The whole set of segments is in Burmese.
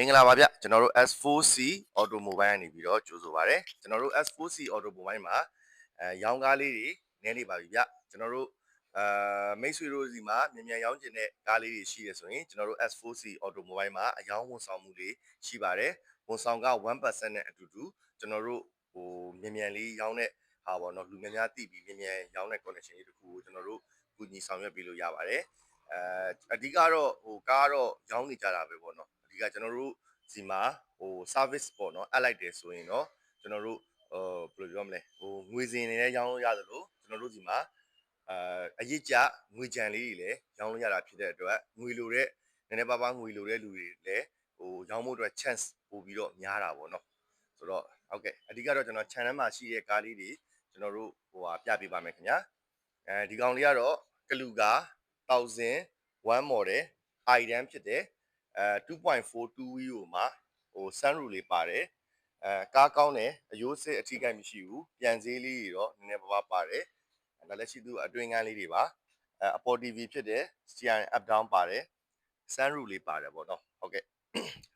မင်္ဂလာပါဗျကျွန်တော်တို့ S4C Automobile ကနေပြီးတော့ကြိုဆိုပါရစေကျွန်တော်တို့ S4C Automobile မှာအဲရောင်းကားလေးတွေနည်းနေပါပြီဗျကျွန်တော်တို့အာမိတ်ဆွေတို့စီမှာမြန်မြန်ရောင်းကျင်တဲ့ကားလေးတွေရှိရဆိုရင်ကျွန်တော်တို့ S4C Automobile မှာအယောင်းဝန်ဆောင်မှုတွေရှိပါတယ်ဝန်ဆောင်က1%နဲ့အတူတူကျွန်တော်တို့ဟိုမြန်မြန်လေးရောင်းတဲ့ဟာပေါ့နော်လူများများသိပြီးမြန်မြန်ရောင်းတဲ့ connection လေးတခုကိုကျွန်တော်တို့ကူညီဆောင်ရွက်ပေးလို့ရပါတယ် အဲအဓိကတော့ဟိုကားတော့ရောင်းနေကြတာပဲပေါ့နော်အဓိကကျွန်တော်တို့စီမှာဟို service ပေါ့နော်အပ်လိုက်တယ်ဆိုရင်တော့ကျွန်တော်တို့ဟိုဘယ်လိုပြောမလဲဟိုငွေစင်တွေလည်းရောင်းလို့ရသလိုကျွန်တော်တို့စီမှာအာအရစ်ကြငွေကြံလေးတွေလည်းရောင်းလို့ရတာဖြစ်တဲ့အတွက်ငွေလိုတဲ့နည်းနည်းပါးပါးငွေလိုတဲ့လူတွေလည်းဟိုရောင်းဖို့အတွက် chance ပို့ပြီးတော့များတာပေါ့နော်ဆိုတော့ဟုတ်ကဲ့အဓိကတော့ကျွန်တော် channel မှာရှိတဲ့ကားလေးတွေကျွန်တော်တို့ဟိုဟာပြပေးပါမယ်ခင်ဗျာအဲဒီကောင်လေးကတော့ကလူကာ 1001 model i10 ဖြစ်တယ်အဲ2.4 2 wheel မှာဟို sunroof လေးပါတယ်အဲကားကောင်းတယ်အယိုးစစ်အထီးကိုက်မရှိဘူးပြန်စည်းလေးတွေတော့နည်းနည်းပါးပါးပါတယ်ဒါလည်းရှိသူအတွင်းကန်းလေးတွေပါအဲအပေါ် TV ဖြစ်တယ် steering up down ပါတယ် sunroof လေးပါတယ်ပေါ့နော်ဟုတ်ကဲ့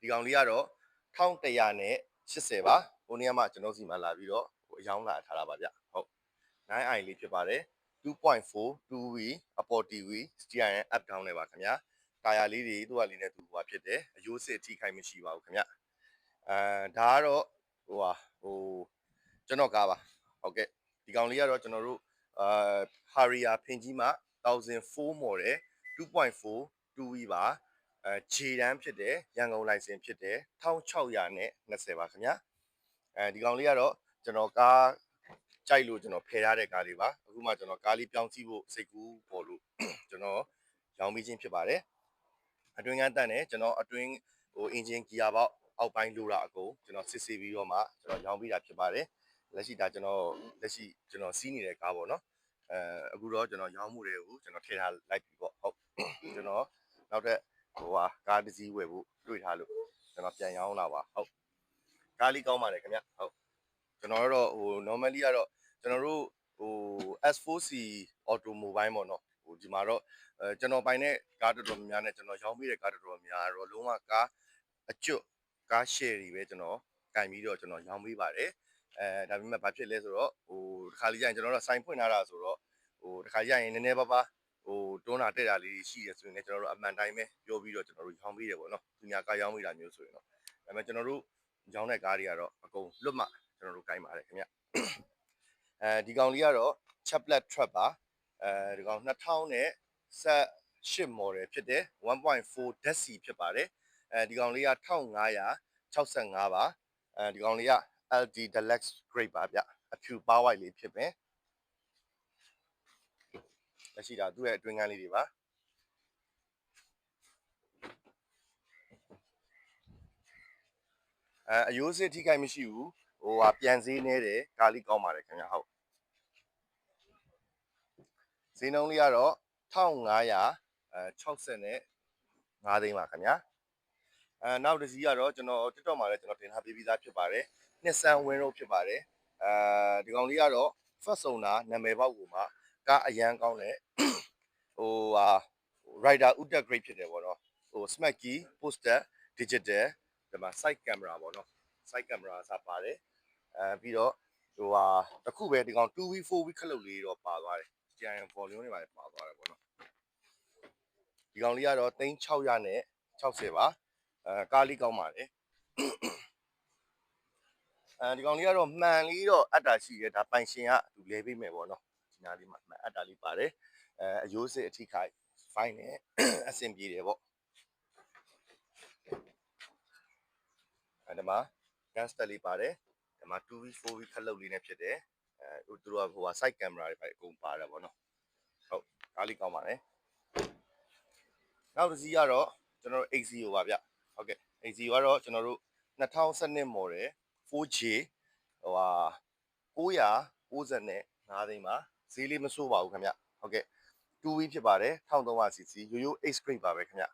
ဒီကောင်လေးကတော့1100နဲ့80ပါဟိုနေ့ကမှကျွန်တော်စီမှာလာပြီးတော့ဟိုအယောင်းလာထားတာပါဗျဟုတ် 9i လေးဖြစ်ပါတယ် 2.4 2v အပေါ် TV steering up down နဲ့ပါခင်ဗျာတာယာလေးတွေသူ့ဟာလေးနဲ့သူ့ဟိုဟာဖြစ်တယ်အယိုးစစ်ထိခိုက်မရှိပါဘူးခင်ဗျအဲဒါကတော့ဟိုဟာဟိုကျွန်တော်ကားပါဟုတ်ကဲ့ဒီကောင်လေးကတော့ကျွန်တော်တို့အာ Harrier ဖင်ကြီးမှာ1004 model 2.4 2v ပါအဲခြေတန်းဖြစ်တယ်ရန်ကုန်လိုင်စင်ဖြစ်တယ်1600နဲ့20ပါခင်ဗျာအဲဒီကောင်လေးကတော့ကျွန်တော်ကား ကြိုက်လို့ကျွန်တော်ဖယ်ရတဲ့ကားလေးပါအခုမှကျွန်တော်ကားလေးပြောင်းစီးဖို့စိတ်ကူးပေါ်လို့ကျွန်တော်ရောင်းပြီးချင်းဖြစ်ပါတယ်အတွင်းကန်းတန်တယ်ကျွန်တော်အတွင်းဟိုအင်ဂျင်ဂီယာပေါက်အောက်ပိုင်းလိုတာအကုန်ကျွန်တော်စစ်ဆေးပြီးတော့မှကျွန်တော်ရောင်းပြီးတာဖြစ်ပါတယ်လက်ရှိဒါကျွန်တော်လက်ရှိကျွန်တော်စီးနေတဲ့ကားပေါ့နော်အဲအခုတော့ကျွန်တော်ရောင်းမှုတွေကိုကျွန်တော်ထည့်ထားလိုက်ပြီပေါ့ဟုတ်ကျွန်တော်နောက်ထပ်ဟိုဟာကားတစ်စီးဝယ်ဖို့တွေ့ထားလို့ကျွန်တော်ပြန်ရောင်းလာပါဟုတ်ကားလေးကောင်းပါတယ်ခင်ဗျဟုတ် ကျွန်တော်ကတော့ဟို normally ကတော့ကျွန်တော်တို့ဟို S4C automobile ပေါ့နော်ဟိုဒီမှာတော့အဲကျွန်တော်ပိုင်တဲ့ကားတော်တော်များများနဲ့ကျွန်တော်ရောင်းပေးတဲ့ကားတော်တော်များတော့လုံးဝကားအကျွတ်ကား share တွေပဲကျွန်တော်ကင်ပြီးတော့ကျွန်တော်ရောင်းပေးပါတယ်အဲဒါပေမဲ့ဘာဖြစ်လဲဆိုတော့ဟိုတစ်ခါလေးကျရင်ကျွန်တော်တို့စိုင်ဖွင့်ထားတာဆိုတော့ဟိုတစ်ခါကျရင်နည်းနည်းပါးပါးဟိုတွန်းတာတက်တာလေးရှိရဆိုရင်လည်းကျွန်တော်တို့အမှန်တိုင်းပဲပြောပြီးတော့ကျွန်တော်တို့ရောင်းပေးတယ်ပေါ့နော်သူများကားရောင်းပေးတာမျိုးဆိုရင်တော့ဒါပေမဲ့ကျွန်တော်တို့ရောင်းတဲ့ကားတွေကတော့အကုန်လွတ်မှ ကျွန်တော်တို့ကိုင်းပါတယ်ခင်ဗျအဲဒီကောင်လေးကတော့ chaplet trap ပါအဲဒီကောင်2000နဲ့ဆက်8 model ဖြစ်တယ်1.4 DSC ဖြစ်ပါတယ်အဲဒီကောင်လေးက1565ပါအဲဒီကောင်လေးက LD Deluxe Grade ပါဗျအဖြူပါဝိုက်လေးဖြစ်မယ်လက်ရှိတာသူ့ရဲ့အတွင်းကန်းလေးတွေပါအဲအယိုးစစ်ထိခိုက်မရှိဘူး ဟိုဟာပြန်စည်းနေတယ်ကားလေးကောင်းပါတယ်ခင်ဗျဟုတ်ဈေးနှုန်းလေးကတော့1500အဲ60နဲ့5သိန်းပါခင်ဗျာအဲနောက်တစ်စီးကတော့ကျွန်တော် TikTok မှာလည်းကျွန်တော်တင်ထားပေးပြီးသားဖြစ်ပါတယ်နှစ်ဆန်ဝင်းတို့ဖြစ်ပါတယ်အဲဒီကောင်လေးကတော့ first owner နာမည်ပေါက်ကိုမှကားအရန်ကောင်းတယ်ဟိုဟာ rider uta grade ဖြစ်တယ်ပေါ့နော်ဟို smart key poster digital ဒီမှာ side camera ပေါ့နော် side camera စပါတယ် အဲပြီးတော့ဟိုဟာတခုပဲဒီကောင် 2v 4v ခလုတ်လေးတော့ပါသွားတယ် steering volume တွေပါပါသွားတယ်ပေါ့နော်ဒီကောင်လေးကတော့3600နဲ့60ပါအဲကားလေးကောင်းပါတယ်အဲဒီကောင်လေးကတော့မှန်လေးတော့အတ္တာရှိတယ်ဒါပိုင်ရှင်ကသူလဲပေးမယ်ပေါ့နော်ဒီနားလေးမှာမှန်အတ္တာလေးပါတယ်အဲအယိုးစစ်အထိခိုက် fine နဲ့အဆင်ပြေတယ်ပေါ့အဲဒီမှာ gas တက်လေးပါတယ်ဒီ မှာ 2v 4v ခလုတ်လေးနဲ့ဖြစ်တယ်အဲသူတို့ကဟိုဟာ side camera တွေပဲအကုန်ပါတယ်ပေါ့နော်ဟုတ်ကားလေးကောင်းပါတယ်နောက်တစ်စီးကတော့ကျွန်တော်တို့ XZO ပါဗျဟုတ်ကဲ့ XZO ကတော့ကျွန်တော်တို့2012 model 4G ဟိုဟာ995သိန်းပါဈေးလေးမဆိုးပါဘူးခင်ဗျဟုတ်ကဲ့ 2V ဖြစ်ပါတယ် 1300 cc ရိုးရိုး X grade ပါပဲခင်ဗျ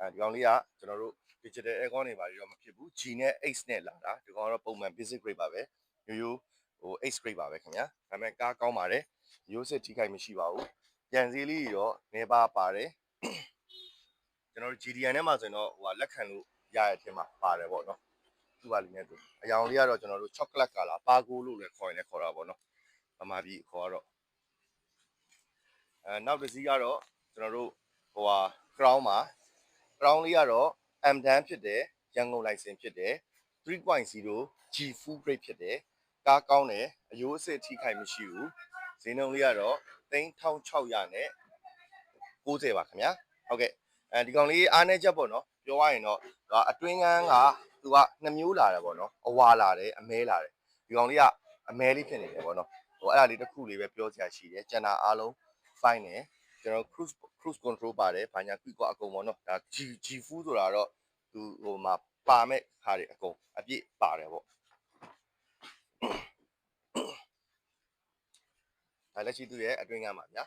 အဲဒီကောင်လေးကကျွန်တော်တို့ digital aircon တွေပါတော့မဖြစ်ဘူး G နဲ့ X နဲ့လာတာဒီကောင်ကတော့ပုံမှန် basic grade ပါပဲရိုးရိုးဟို X grade ပါပဲခင်ဗျာဒါပေမဲ့ကားကောင်းပါတယ်ရိုးစစ်ထိခိုက်မရှိပါဘူးပြန်စည်းလေးရောနေပါပါတယ်ကျွန်တော်တို့ GDN ထဲမှာဆိုရင်တော့ဟိုလက်ခံလို့ရတဲ့အထင်မှာပါတယ်ပေါ့နော်သူ့ပါလိမ့်မယ်သူအယောင်လေးကတော့ကျွန်တော်တို့ chocolate color ပါကိုလို့လည်းခေါ်ရင်လည်းခေါ်တာပေါ့နော်ဗမာပြည်ခေါ်ကတော့အဲနောက်တစ်စီးကတော့ကျွန်တော်တို့ဟိုဟာ crown မှာ crown လေးကတော့ M dan ဖြစ်တယ်ရန်ကုန် license ဖြစ်တယ်3.0 G full grade ဖြစ်တယ်ကားကောင်းတယ်အယိုးအစစ်ထိခိုက်မရှိဘူးဈေးနှုန်းလေးကတော့3600နဲ့90ပါခင်ဗျာဟုတ်ကဲ့အဲဒီကောင်လေးအားနေချက်ပေါ့နော်ပြောရရင်တော့ဒါအတွင်းကန်းကသူကနှစ်မျိုးလာတယ်ပေါ့နော်အဝါလာတယ်အမဲလာတယ်ဒီကောင်လေးကအမဲလေးဖြစ်နေတယ်ပေါ့နော်ဟိုအဲ့ဒါလေးတစ်ခုလေးပဲပြောစရာရှိတယ်ကျန်တာအားလုံး fine တယ် ကျွန်တော် cruise cruise control ပါတယ်ဘာညာ quick ကအကုန်ပေါ့နော်ဒါ G G full ဆိုတာတော့သူဟိုမှာပါမဲ့ခါတွေအကုန်အပြည့်ပါတယ်ပေါ့ဒါလက်ရှိသူရဲ့အတွင်းကန်းပါဗျာ